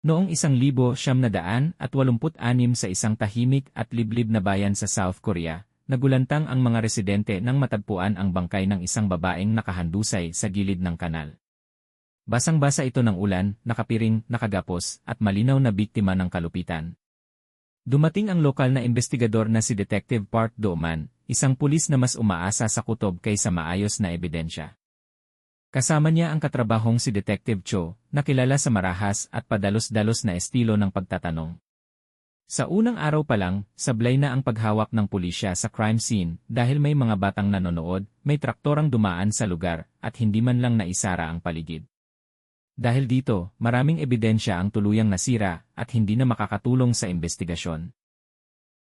Noong isang libo siyam na daan at walumput anim sa isang tahimik at liblib na bayan sa South Korea, nagulantang ang mga residente nang matagpuan ang bangkay ng isang babaeng nakahandusay sa gilid ng kanal. Basang-basa ito ng ulan, nakapiring, nakagapos, at malinaw na biktima ng kalupitan. Dumating ang lokal na investigador na si Detective Park Doman, isang pulis na mas umaasa sa kutob kaysa maayos na ebidensya. Kasama niya ang katrabahong si Detective Cho, na kilala sa marahas at padalos-dalos na estilo ng pagtatanong. Sa unang araw pa lang, sablay na ang paghawak ng pulisya sa crime scene dahil may mga batang nanonood, may traktorang dumaan sa lugar, at hindi man lang naisara ang paligid. Dahil dito, maraming ebidensya ang tuluyang nasira at hindi na makakatulong sa investigasyon.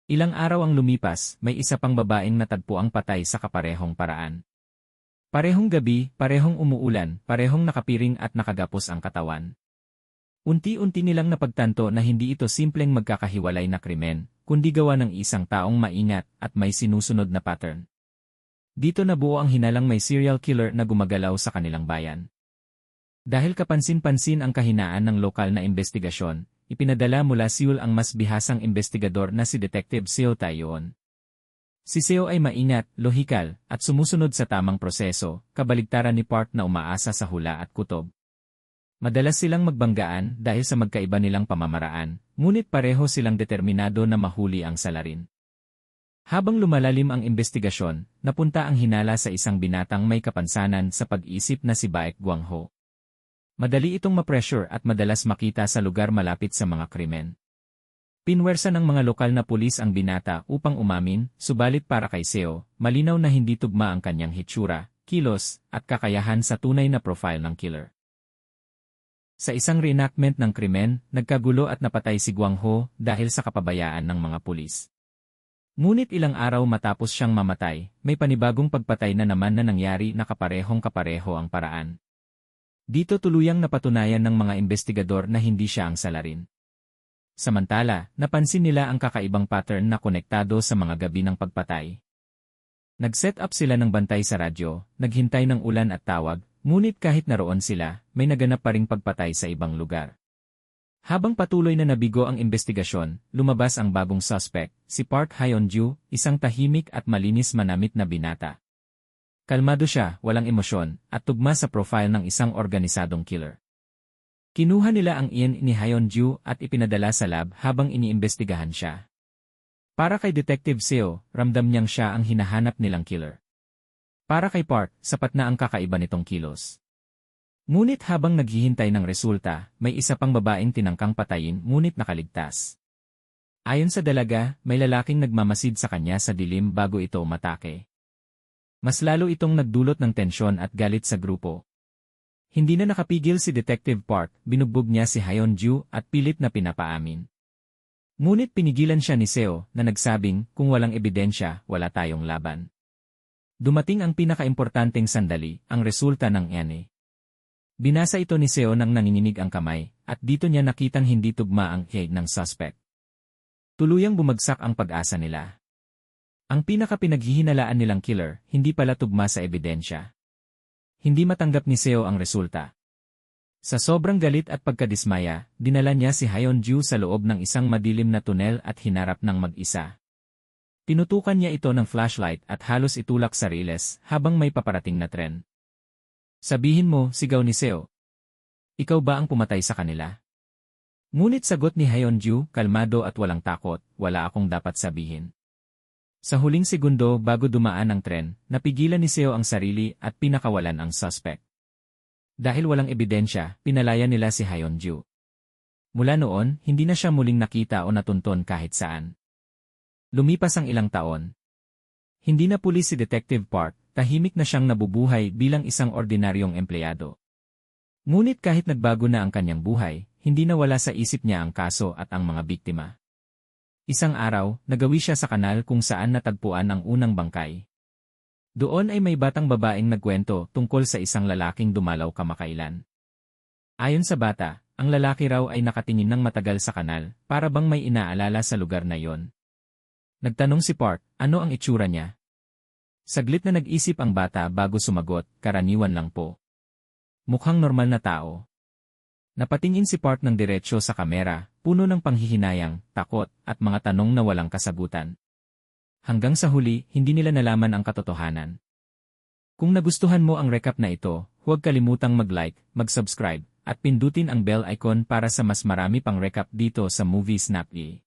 Ilang araw ang lumipas, may isa pang babaeng natagpo ang patay sa kaparehong paraan. Parehong gabi, parehong umuulan, parehong nakapiring at nakagapos ang katawan. Unti-unti nilang napagtanto na hindi ito simpleng magkakahiwalay na krimen, kundi gawa ng isang taong maingat at may sinusunod na pattern. Dito nabuo ang hinalang may serial killer na gumagalaw sa kanilang bayan. Dahil kapansin-pansin ang kahinaan ng lokal na investigasyon, ipinadala mula Seoul ang mas bihasang investigador na si Detective Seo Taeyeon. Si Seo ay maingat, lohikal, at sumusunod sa tamang proseso, kabaligtaran ni Park na umaasa sa hula at kutob. Madalas silang magbanggaan dahil sa magkaiba nilang pamamaraan, ngunit pareho silang determinado na mahuli ang salarin. Habang lumalalim ang investigasyon, napunta ang hinala sa isang binatang may kapansanan sa pag-isip na si Baek Guangho. Madali itong ma-pressure at madalas makita sa lugar malapit sa mga krimen. Pinwersa ng mga lokal na pulis ang binata upang umamin, subalit para kay Seo, malinaw na hindi tugma ang kanyang hitsura, kilos, at kakayahan sa tunay na profile ng killer. Sa isang reenactment ng krimen, nagkagulo at napatay si Guang Ho dahil sa kapabayaan ng mga pulis. Ngunit ilang araw matapos siyang mamatay, may panibagong pagpatay na naman na nangyari na kaparehong kapareho ang paraan. Dito tuluyang napatunayan ng mga investigador na hindi siya ang salarin. Samantala, napansin nila ang kakaibang pattern na konektado sa mga gabi ng pagpatay. Nag-set up sila ng bantay sa radyo, naghintay ng ulan at tawag, ngunit kahit naroon sila, may naganap pa ring pagpatay sa ibang lugar. Habang patuloy na nabigo ang investigasyon, lumabas ang bagong suspect, si Park Hyun-ju, isang tahimik at malinis manamit na binata. Kalmado siya, walang emosyon, at tugma sa profile ng isang organisadong killer. Kinuha nila ang iyan ni Hyunju at ipinadala sa lab habang iniimbestigahan siya. Para kay Detective Seo, ramdam niyang siya ang hinahanap nilang killer. Para kay Park, sapat na ang kakaiba nitong kilos. Ngunit habang naghihintay ng resulta, may isa pang babaeng tinangkang patayin ngunit nakaligtas. Ayon sa dalaga, may lalaking nagmamasid sa kanya sa dilim bago ito matake. Mas lalo itong nagdulot ng tensyon at galit sa grupo, hindi na nakapigil si Detective Park, binugbog niya si Hyun-ju at pilit na pinapaamin. Ngunit pinigilan siya ni Seo na nagsabing kung walang ebidensya, wala tayong laban. Dumating ang pinakaimportanteng sandali, ang resulta ng ene. Binasa ito ni Seo nang nanginginig ang kamay, at dito niya nakitang hindi tugma ang head ng suspect. Tuluyang bumagsak ang pag-asa nila. Ang pinakapinaghihinalaan nilang killer, hindi pala tugma sa ebidensya. Hindi matanggap ni Seo ang resulta. Sa sobrang galit at pagkadismaya, dinala niya si Hyun-ju sa loob ng isang madilim na tunel at hinarap ng mag-isa. Tinutukan niya ito ng flashlight at halos itulak sa riles habang may paparating na tren. Sabihin mo, sigaw ni Seo. Ikaw ba ang pumatay sa kanila? Ngunit sagot ni Hyun-ju, kalmado at walang takot, wala akong dapat sabihin. Sa huling segundo bago dumaan ang tren, napigilan ni Seo ang sarili at pinakawalan ang suspect. Dahil walang ebidensya, pinalaya nila si Hyunju. Mula noon, hindi na siya muling nakita o natunton kahit saan. Lumipas ang ilang taon. Hindi na pulis si Detective Park, tahimik na siyang nabubuhay bilang isang ordinaryong empleyado. Ngunit kahit nagbago na ang kanyang buhay, hindi na wala sa isip niya ang kaso at ang mga biktima. Isang araw, nagawi siya sa kanal kung saan natagpuan ang unang bangkay. Doon ay may batang babaeng nagkwento tungkol sa isang lalaking dumalaw kamakailan. Ayon sa bata, ang lalaki raw ay nakatingin ng matagal sa kanal, para bang may inaalala sa lugar na yon. Nagtanong si Park, ano ang itsura niya? Saglit na nag-isip ang bata bago sumagot, karaniwan lang po. Mukhang normal na tao. Napatingin si Park ng diretsyo sa kamera, puno ng panghihinayang, takot, at mga tanong na walang kasagutan. Hanggang sa huli, hindi nila nalaman ang katotohanan. Kung nagustuhan mo ang recap na ito, huwag kalimutang mag-like, mag-subscribe, at pindutin ang bell icon para sa mas marami pang recap dito sa Movie Snap E.